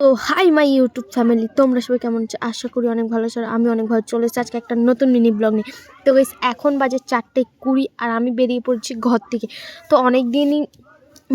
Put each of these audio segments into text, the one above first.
তো hi my YouTube family তোমরা সবাই কেমন আছো? আশা করি অনেক ভালো আছো আমি অনেক ভালো চলে এসেছি আজকে একটা নতুন মিনি ব্লগ নিয়ে। তো গাইস এখন বাজে চারটে কুড়ি, আর আমি বেরিয়ে পড়ছি ঘর থেকে। তো অনেক দিনই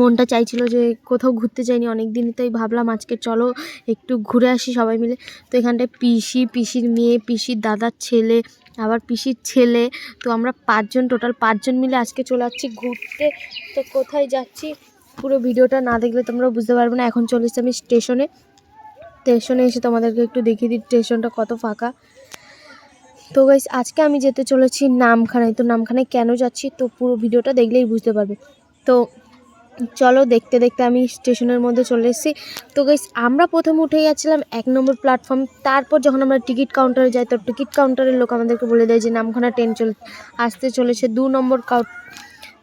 মনটা চাইছিল যে কোথাও ঘুরতে যাইনি অনেক দিনই তাই ভাবলাম আজকে চলো একটু ঘুরে আসি সবাই মিলে। তো এখানটায় পিসি, পিসির মেয়ে, পিসির দাদার ছেলে, আবার পিসির ছেলে। তো আমরা পাঁচজন টোটাল পাঁচজন মিলে আজকে চলে যাচ্ছি ঘুরতে। তো কোথায় যাচ্ছি, পুরো ভিডিওটা না দেখলে তোমরা বুঝতে পারবে না। এখন চলে আমি স্টেশনে স্টেশনে এসে তোমাদেরকে একটু দেখিয়ে দিই, স্টেশনটা কত ফাঁকা। তো গাইস আজকে আমি যেতে চলেছি নামখানায়। তো নামখানায় কেন যাচ্ছি? তো পুরো ভিডিওটা দেখলেই বুঝতে পারবে। তো চলো দেখতে দেখতে আমি স্টেশনের মধ্যে চলে এসেছি। তো গাইস আমরা প্রথম উঠে যাচ্ছিলাম এক নম্বর প্ল্যাটফর্ম তারপর যখন আমরা টিকিট কাউন্টারে যাই, তো টিকিট কাউন্টারের লোক আমাদেরকে বলে দেয় যে, নামখানা ট্রেন চল, আসতে চলেছে দু নম্বর কাউ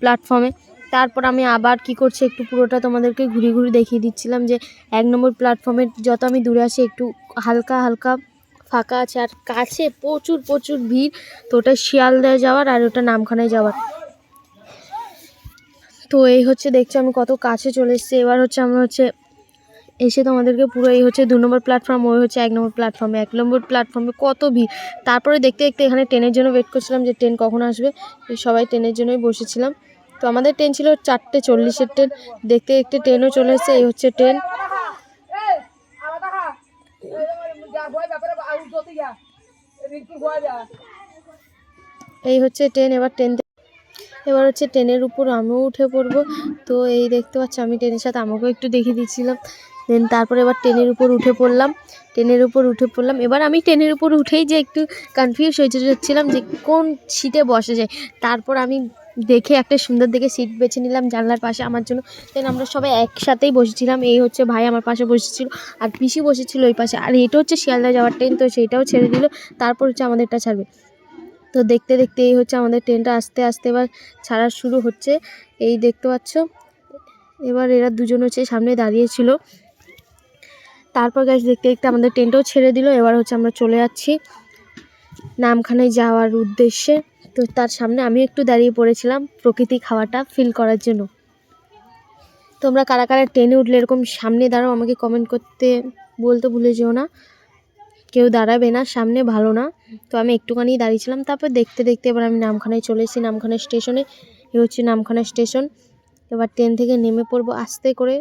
প্ল্যাটফর্মে তারপর আমি আবার কি করছি, একটু পুরোটা তোমাদেরকে ঘুরে ঘুরে দেখিয়ে দিচ্ছিলাম যে এক নম্বর প্ল্যাটফর্মে যত আমি দূরে আসি একটু হালকা হালকা ফাঁকা আছে আর কাছে প্রচুর প্রচুর ভিড়। তো ওটা শিয়ালদায় যাওয়ার আর ওটা নামখানায় যাওয়ার। তো এই হচ্ছে, দেখছি আমি কত কাছে চলে এসেছি। এবার হচ্ছে আমরা হচ্ছে এসে তোমাদেরকে পুরো এই হচ্ছে দু নম্বর প্ল্যাটফর্ম ওই হচ্ছে এক নম্বর প্ল্যাটফর্মে এক নম্বর প্ল্যাটফর্মে কত ভিড়। তারপরে দেখতে দেখতে এখানে ট্রেনের জন্য ওয়েট করছিলাম যে ট্রেন কখন আসবে। সবাই ট্রেনের জন্যই বসেছিলাম। তো আমাদের ট্রেন ছিল চারটে চল্লিশের ট্রেন। দেখতে দেখতে ট্রেনও চলে এসেছে, এই হচ্ছে ট্রেন। এই হচ্ছে ট্রেন, এবার ট্রেন এবার হচ্ছে ট্রেনের উপর আমিও উঠে পড়ব। তো এই দেখতে পাচ্ছি, আমি ট্রেনের সাথে আমাকেও একটু দেখিয়ে দিচ্ছিলাম। দেন তারপরে এবার ট্রেনের উপর উঠে পড়লাম। ট্রেনের উপর উঠে পড়লাম। এবার আমি ট্রেনের উপর উঠেই যে একটু কনফিউজ হয়ে যাচ্ছিলাম যে কোন সিটে বসে যায়। তারপর আমি দেখে একটা সুন্দর দেখে সিট বেছে নিলাম জানলার পাশে আমার জন্য। দেন আমরা সবাই একসাথেই বসেছিলাম। এই হচ্ছে ভাই আমার পাশে বসেছিল আর পিসি বসেছিল ওই পাশে। আর এটা হচ্ছে শিয়ালদা যাওয়ার ট্রেন তো সেইটাও ছেড়ে দিল। তারপর হচ্ছে আমাদেরটা ছাড়বে। তো দেখতে দেখতে এই হচ্ছে আমাদের ট্রেনটা আস্তে আস্তে এবার ছাড়া শুরু হচ্ছে। এই দেখতে পাচ্ছ? এবার এরা দুজন হচ্ছে সামনে দাঁড়িয়েছিল তারপর গাছ দেখতে দেখতে আমাদের ট্রেনটাও ছেড়ে দিল। এবার হচ্ছে আমরা চলে যাচ্ছি। নামখানায় যাওয়ার উদ্দেশ্যে। তো তার সামনে আমি একটু দাঁড়িয়ে পড়েছিলাম প্রকৃতি খাওয়াটা ফিল করার জন্য। তোমরা কারা কারা ট্রেনে উঠলে এরকম সামনে দাঁড়াও, আমাকে কমেন্ট করতে বলতে ভুলে যেও না। কেউ দাঁড়াবে না, সামনে ভালো না। তো আমি একটুখানি দাঁড়িয়েছিলাম, তারপর দেখতে দেখতে এবার আমি নামখানায় চলে এসেছি, নামখানা স্টেশনে এ। হচ্ছে নামখানা স্টেশন এবার ট্রেন থেকে নেমে পড়ব আস্তে করে।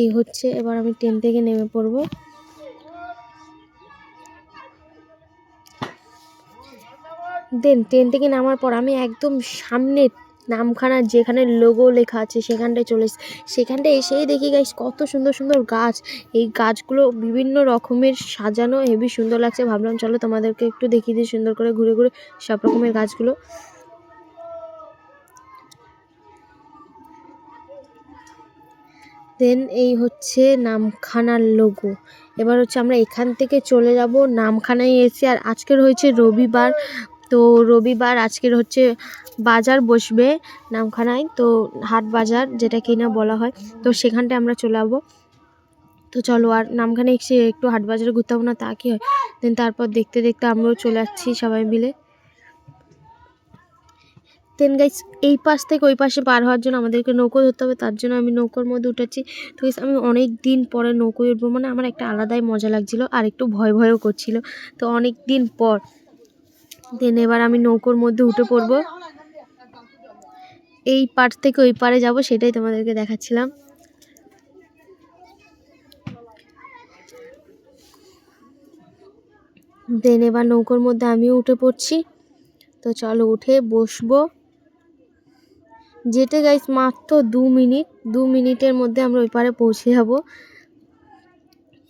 এই হচ্ছে, এবার আমি ট্রেন থেকে নেমে পড়ব। দেন, ট্রেন থেকে নামার পর আমি একদম সামনে নামখানা যেখানে লোগো লেখা আছে, সেখানটায় চলে সেখানটায় এসেই দেখি গাইস কত সুন্দর সুন্দর গাছ। এই গাছগুলো বিভিন্ন রকমের, সাজানো হেবি সুন্দর লাগছে। ভাবলাম, চলো তোমাদেরকে একটু দেখিয়ে দিই, সুন্দর করে ঘুরে ঘুরে সব রকমের গাছগুলো। দেন এই হচ্ছে নামখানার লোগো এবার হচ্ছে আমরা এখান থেকে চলে যাব নামখানায় এসে, আর আজকের হয়েছে রবিবার। তো রবিবার আজকের হচ্ছে বাজার বসবে নামখানায়, তো হাট বাজার যেটা কিনা বলা হয়। তো সেখানটায় আমরা চলে যাব। তো চলো আর নামখানে একটু হাট বাজারে ঘুরতে হব না তা কি হয়? দেন তারপর দেখতে দেখতে আমরাও চলে যাচ্ছি সবাই মিলে। দেন গাইস এই পাশ থেকে ওই পাশে পার হওয়ার জন্য আমাদেরকে নৌকো ধরতে হবে। তার জন্য আমি নৌকোর মধ্যে উঠেছি তো গাইস আমি অনেক দিন পরে নৌকোয় উঠবো। মানে আমার একটা আলাদাই মজা লাগছিল আর একটু ভয় ভয়ও করছিল। তো অনেক দিন পর। দেন এবার আমি নৌকোর মধ্যে উঠে পড়ব। এই পার থেকে ওই পারে যাব, সেটাই তোমাদেরকে দেখাচ্ছিলাম। দেন এবার নৌকোর মধ্যে আমিও উঠে পড়ছি। তো চলো উঠে বসবো। যেতে গাইস মাত্র দু মিনিট, দু মিনিটের মধ্যে আমরা ওই পারে পৌঁছে যাব।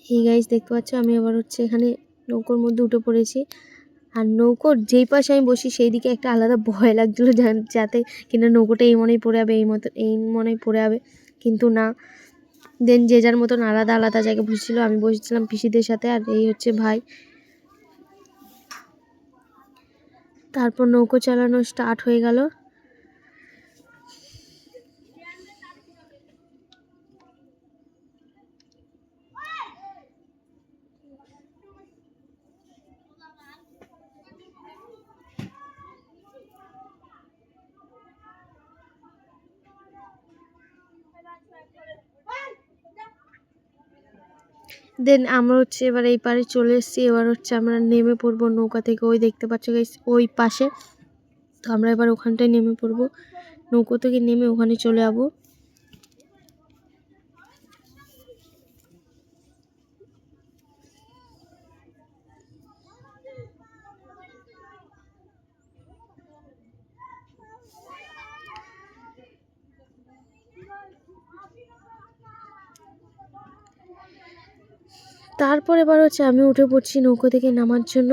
এই গাইস দেখতে পাচ্ছ, আমি আবার হচ্ছে এখানে নৌকোর মধ্যে উঠে পড়েছি। আর নৌকোর যেই পাশে আমি বসি, সেই দিকে একটা আলাদা ভয় লাগছিল যাতে কিনা নৌকোটা এই মনেই পড়ে যাবে, এই মতো, এই মনেই পড়ে যাবে। কিন্তু না দেন যে যার মতন আলাদা আলাদা জায়গায় বসেছিল, আমি বসেছিলাম পিসিদের সাথে আর এই হচ্ছে ভাই। তারপর নৌকো চালানো স্টার্ট হয়ে গেল। দেন আমরা হচ্ছে এবার এই পারে চলে এসেছি। এবার হচ্ছে আমরা নেমে পড়ব নৌকা থেকে। ওই দেখতে পাচ্ছ ওই পাশে। তো আমরা এবার ওখানটায় নেমে পড়ব। নৌকো থেকে নেমে ওখানে চলে যাব। তারপর এবার হচ্ছে আমি উঠে পড়ছি নৌকো থেকে নামার জন্য।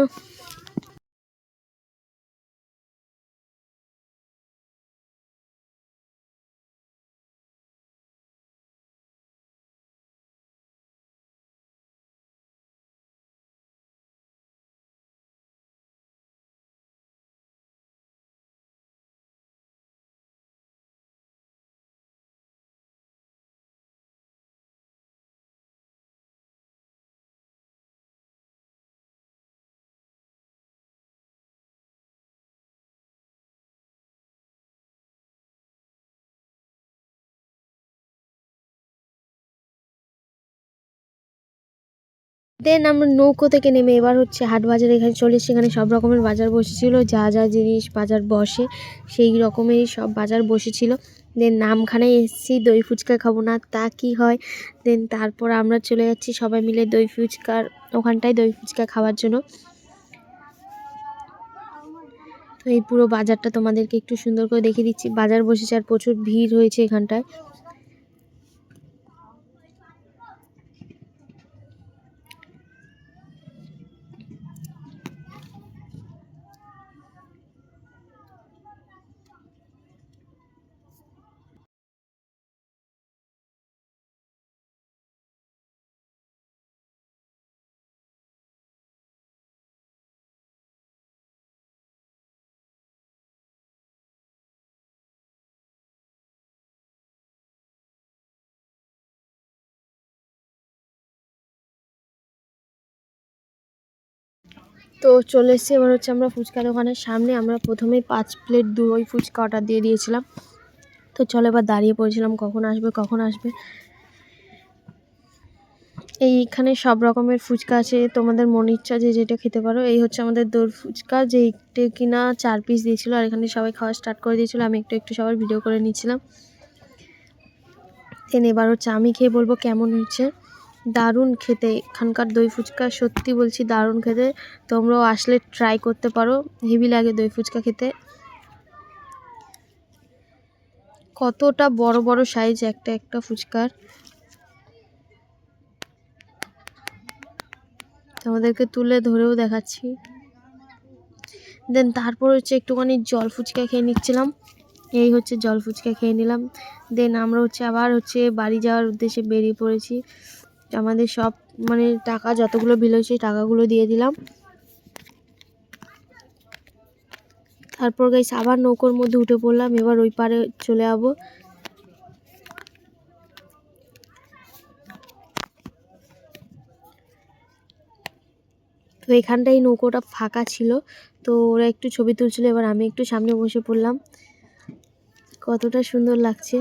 দেন আমরা নৌকো থেকে নেমে এবার হচ্ছে হাট বাজার এখানে চলে এসেছি এখানে সব রকমের বাজার বসেছিল। যা যা জিনিস বাজার বসে, সেই রকমেরই সব বাজার বসেছিল। দেন নামখানায় এসেছি, দই ফুচকা খাব না, তা কি হয়? দেন তারপর আমরা চলে যাচ্ছি সবাই মিলে দই ফুচকার ওখানটায় দই ফুচকা খাওয়ার জন্য। তো এই পুরো বাজারটা তোমাদেরকে একটু সুন্দর করে দেখিয়ে দিচ্ছি। বাজার বসেছে আর প্রচুর ভিড় হয়েছে এখানটায়। তো চলে এসেছি, এবার হচ্ছে আমরা ফুচকা দোকানের সামনে। আমরা প্রথমেই পাঁচ প্লেট দই ফুচকা অর্ডার দিয়ে দিয়েছিলাম। তো চলো এবার দাঁড়িয়ে পড়েছিলাম, কখন আসবে কখন আসবে। এইখানে সব রকমের ফুচকা আছে, তোমাদের মন ইচ্ছা যে যেটা খেতে পারো। এই হচ্ছে আমাদের দই ফুচকা যেইটা কিনা চার পিস দিয়েছিল, আর এখানে সবাই খাওয়া স্টার্ট করে দিয়েছিলো। আমি একটু একটু সবার ভিডিও করে নিচ্ছিলাম। দেন এবার হচ্ছে আমি খেয়ে বলব কেমন হয়েছে দারুণ খেতে। এখানকার দই ফুচকা, সত্যি বলছি দারুণ খেতে। তোমরাও আসলে ট্রাই করতে পারো। হেভি লাগে দই ফুচকা খেতে। কতটা বড় বড় সাইজ একটা একটা ফুচকার। তোমাদেরকে তুলে ধরেও দেখাচ্ছি। দেন তারপর হচ্ছে একটুখানি জল ফুচকা খেয়ে নিচ্ছিলাম। এই হচ্ছে জল ফুচকা খেয়ে নিলাম। দেন আমরা হচ্ছে আবার হচ্ছে বাড়ি যাওয়ার উদ্দেশ্যে বেরিয়ে পড়েছি। আমাদের সব মানে টাকা, যতগুলো বিল হয়েছে টাকাগুলো দিয়ে দিলাম। তারপর গাইস আবার নৌকোর মধ্যে উঠে পড়লাম, এবার ওই পারে চলে যাব। তো এখানটাই নৌকোটা ফাঁকা ছিল, তো ওরা একটু ছবি তুলছিল, এবার আমি একটু সামনে বসে পড়লাম। কতটা সুন্দর লাগছে।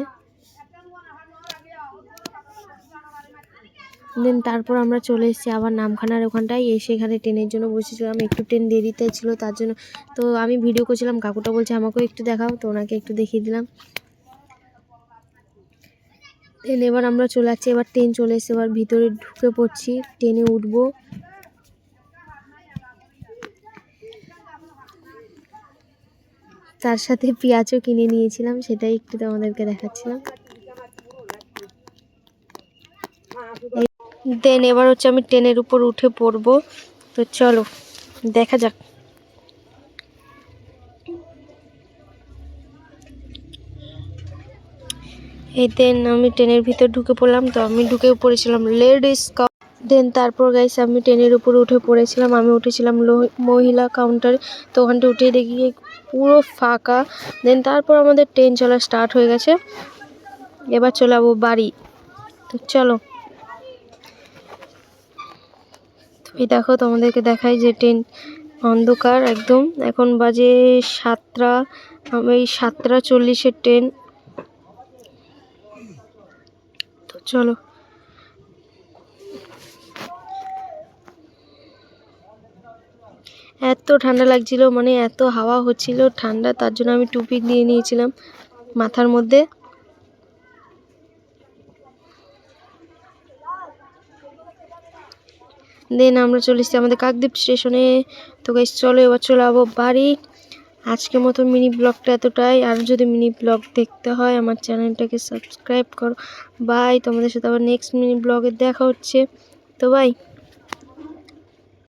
দেন তারপর আমরা চলে এসেছি আবার নামখানার ওখানটায়। এসে এখানে ট্রেনের জন্য বসেছিলাম। একটু ট্রেন দেরিতে ছিল, তার জন্য। তো আমি ভিডিও করছিলাম, কাকুটা বলছে, আমাকেও একটু দেখাও। তো ওনাকে একটু দেখিয়ে দিলাম। দেন এবার আমরা চলে যাচ্ছি এবার ট্রেন চলে এসে এবার ভিতরে ঢুকে পড়ছি, ট্রেনে উঠবো। তার সাথে পেঁয়াজও কিনে নিয়েছিলাম, সেটাই একটু তোমাদেরকে দেখাচ্ছিলাম। দেন এবার হচ্ছে আমি ট্রেনের উপর উঠে পড়ব। তো চলো, দেখা যাক। এই দেন আমি ট্রেনের ভিতর ঢুকে পড়লাম। তো আমি ঢুকে পড়েছিলাম লেডিস দেন তারপর গাইছে আমি ট্রেনের উপর উঠে পড়েছিলাম। আমি উঠেছিলাম মহিলা কাউন্টারে তো ওখানটা উঠে দেখি পুরো ফাঁকা। দেন তারপর আমাদের ট্রেন চলা স্টার্ট হয়ে গেছে। এবার চলে বাড়ি। তো চলো। এই দেখো, তোমাদেরকে দেখাই যে ট্রেন অন্ধকার একদম। এখন বাজে সাতটা এই সাতটা চল্লিশের ট্রেন। তো চলো। এত ঠান্ডা লাগছিল মানে এত হাওয়া হচ্ছিল ঠান্ডা, তার জন্য আমি টুপি দিয়ে নিয়েছিলাম মাথার মধ্যে। দেন আমরা চলে এসেছি আমাদের কাকদ্বীপ স্টেশনে। তো গাইস চলো এবার চলে যাব বাড়ি। আজকের মতো মিনি ব্লগটা এতটাই। আর যদি মিনি ব্লগ দেখতে হয়, আমার চ্যানেলটাকে সাবস্ক্রাইব করো। বাই তোমাদের সাথে আবার নেক্সট মিনি ব্লগে দেখা হচ্ছে। তো বাই